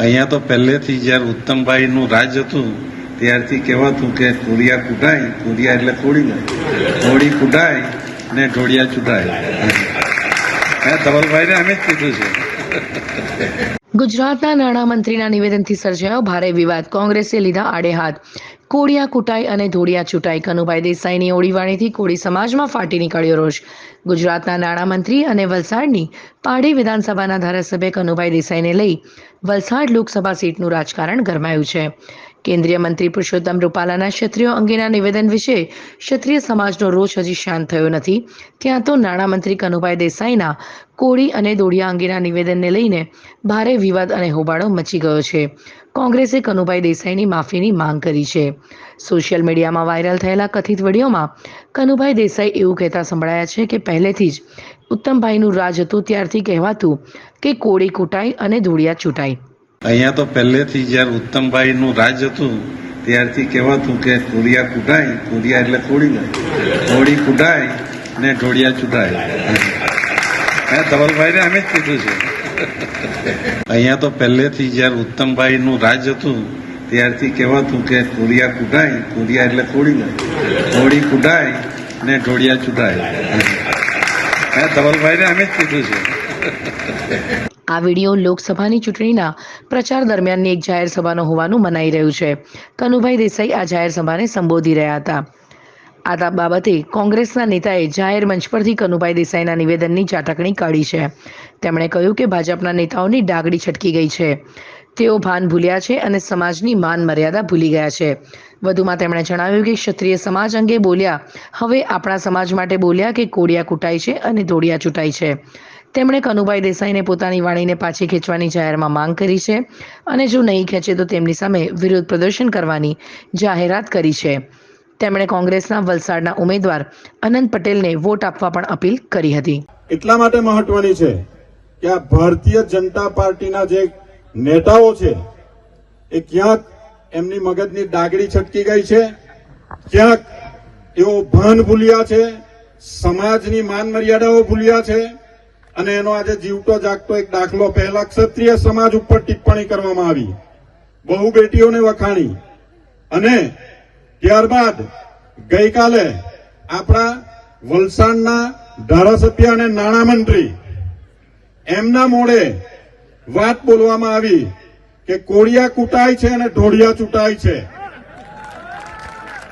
અહીંયા તો પહેલેથી જ્યારે ઉત્તમભાઈનું રાજ હતું, ત્યારથી કહેવાતું કે કુરિયા કુટાય કુરિયા એટલે કોડી જાય. કોળી કુટાય ને ઢોળિયા ચૂંટાય હે, ધવલભાઈને અમે જ કીધું છે. ગુજરાતના નાણામંત્રીના નિવેદનથી સર્જાયો ભારે વિવાદ. કોંગ્રેસે લીધા આડે હાથ કોળિયા કુટાઈ અને ધોળિયા ચૂંટાઈ. કનુભાઈ દેસાઈની ઓળીવાણીથી કોળી સમાજમાં ફાટી નીકળ્યો રોષ. ગુજરાતના નાણામંત્રી અને વલસાડની પાડી વિધાનસભાના ધારાસભ્ય કનુભાઈ દેસાઈને લઈ વલસાડ લોકસભા સીટનું રાજકારણ ગરમાયું છે. કેન્દ્રીય મંત્રી પુરુષોત્તમ રૂપાલાના ક્ષત્રિયો અંગેના નિવેદન વિશે ક્ષત્રિય સમાજનો રોષ હજી શાંત થયો નથી. ત્યાં તો નાણામંત્રી કનુભાઈ દેસાઈના કોળી અને દોડિયા અંગેના નિવેદનને લઈને ભારે વિવાદ અને હોબાળો મચી ગયો છે. કોંગ્રેસે કનુભાઈ દેસાઈની માફીની માંગ કરી છે. સોશિયલ મીડિયામાં વાયરલ થયેલા કથિત વિડીયોમાં કનુભાઈ દેસાઈ એવું કહેતા સંભળાયા છે કે પહેલેથી જ ઉત્તમભાઈનું રાજ હતું, ત્યારથી કહેવાતું કે કોળી કૂટાઈ અને ધૂળિયા ચૂંટાઈ. અહીંયા તો પહેલેથી જ્યારે ઉત્તમભાઈનું રાજ હતું, ત્યારથી કહેવાતું કે કુરિયા કુટાય કુરિયા એટલે કોડી કોળી કુટાય ને ઢોળિયા ચૂંટાય મેં ધવલભાઈને અમે જ કીધું છે. અહીંયા તો પહેલેથી જ્યારે ઉત્તમભાઈનું રાજ હતું, ત્યારથી કહેવાતું કે કુરિયા કુટાય કુરિયા એટલે કોડી કોળી કુટાય ને ઢોળિયા ચૂંટાય મેં ધવલભાઈને અમે જ કીધું છે. આ વીડિયો લોકસભાની ચૂંટણીના પ્રચાર દરમિયાનની એક જાહેર સભાનો હોવાનું મનાઈ રહ્યું છે. કનુભાઈ દેસાઈ આ જાહેર સભાને સંબોધી રહ્યા હતા. આ બાબતે કોંગ્રેસના નેતાએ જાહેર મંચ પરથી કનુભાઈ દેસાઈના નિવેદનની ચાટકણી કાઢી છે. તેમણે કહ્યું કે ભાજપના નેતાઓની ડાગડી છટકી ગઈ છે. તેઓ ભાન ભૂલ્યા છે અને સમાજની માન મર્યાદા ભૂલી ગયા છે. વધુમાં તેમણે જણાવ્યું કે ક્ષત્રિય સમાજ અંગે બોલ્યા. હવે આપણા સમાજ માટે બોલ્યા કે કોડિયા કૂટાય છે અને દોડિયા ચૂંટાય છે. તેમણે કનુભાઈ દેસાઈને પોતાની વાણીને પાછી ખેંચવાની જાહેરમાં માંગ કરી છે અને જો નહીં ખેંચે તો તેમની સામે વિરોધ પ્રદર્શન કરવાની જાહેરાત કરી છે. તેમણે કોંગ્રેસના વલસાડના ઉમેદવાર અનંત પટેલને વોટ આપવા પણ અપીલ કરી હતી. એટલા માટે મહત્વની છે કે આ ભારતીય જનતા પાર્ટીના જે નેતાઓ છે એ ક્યાંક એમની મગજની ડાગડી છટકી ગઈ છે, ક્યાંક એઓ ભાન ભૂલ્યા છે, સમાજની માન મર્યાદાઓ ભૂલ્યા છે અને એનો આજે જીવતો જાગતો એક દાખલો પહેલા ક્ષત્રિય સમાજ ઉપર ટિપ્પણી કરવામાં આવી. બહુ બેટીઓને વખાણી. અને ત્યારબાદ ગઈકાલે આપણા વલસાડના ધારાસભ્ય અને નાણામંત્રી, એમના મોડે વાત બોલવામાં આવી કે કોળિયા કૂટાય છે અને ઢોળિયા ચૂંટાય છે.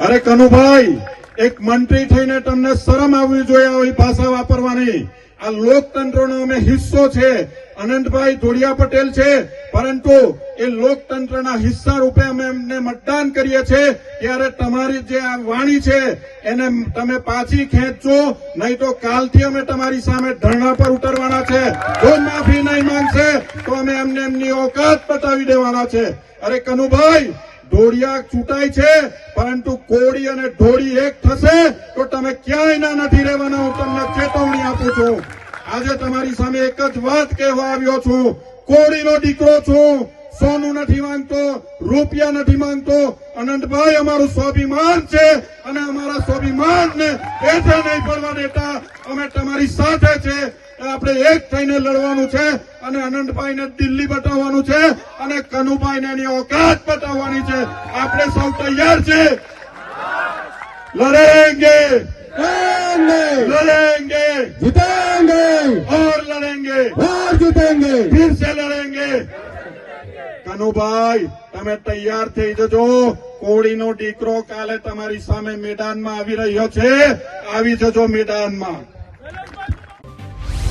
અરે કનુભાઈ, એક મંત્રી થઈને તમને શરમ આવવી જોઈએ આવી ભાષા વાપરવાની. આ લોકતંત્રનો અમે હિસ્સો છે. અનંતભાઈ ધોળિયા પટેલ છે. પરંતુ એ લોકતંત્રના હિસ્સા રૂપે અમે એમને મતદાન કરીએ છીએ. ત્યારે તમારી જે આ વાણી છે, એને તમે પાછી ખેંચજો. નહીં તો કાલથી અમે તમારી સામે ધરણા પર ઉતરવાના છે. જો માફી નહીં માંગશે, તો અમે એમને એમની ઓકાત બતાવી દેવાના છે. અરે કનુભાઈ, ધોળિયા ચૂંટાય છે. પરંતુ કોળી અને ઢોળી એક થશે તો તમે ક્યાંય ના નથી રહેવાના, હું તમને ચેતવણી આપું છું. આજે તમારી સામે એક જ વાત કહેવા આવ્યો છું. કોળીનો દીકરો છું. સોનું નથી માંગતો, રૂપિયા નથી માંગતો. અનંતભાઈ અમારું સ્વાભિમાન છે અને અમારા સ્વાભિમાનને હેઠે નહીં પડવા દેતા. અમે તમારી સાથે છે. આપણે એક થઈને લડવાનું છે અને અનંતભાઈને દિલ્હી બતાવવાનું છે અને કનુભાઈને એની ઓકાત બતાવવાની છે. આપણે સૌ તૈયાર છે. લડેંગે. લડેંગે. જીતેંગે. ઓર લડેંગે. ઓર જીતેંગે. ફિર સે લડેંગે. કનુભાઈ તમે તૈયાર થઈ જજો. કોળીનો દીકરો કાલે તમારી સામે મેદાનમાં આવી રહ્યો છે. આવી જજો મેદાનમાં.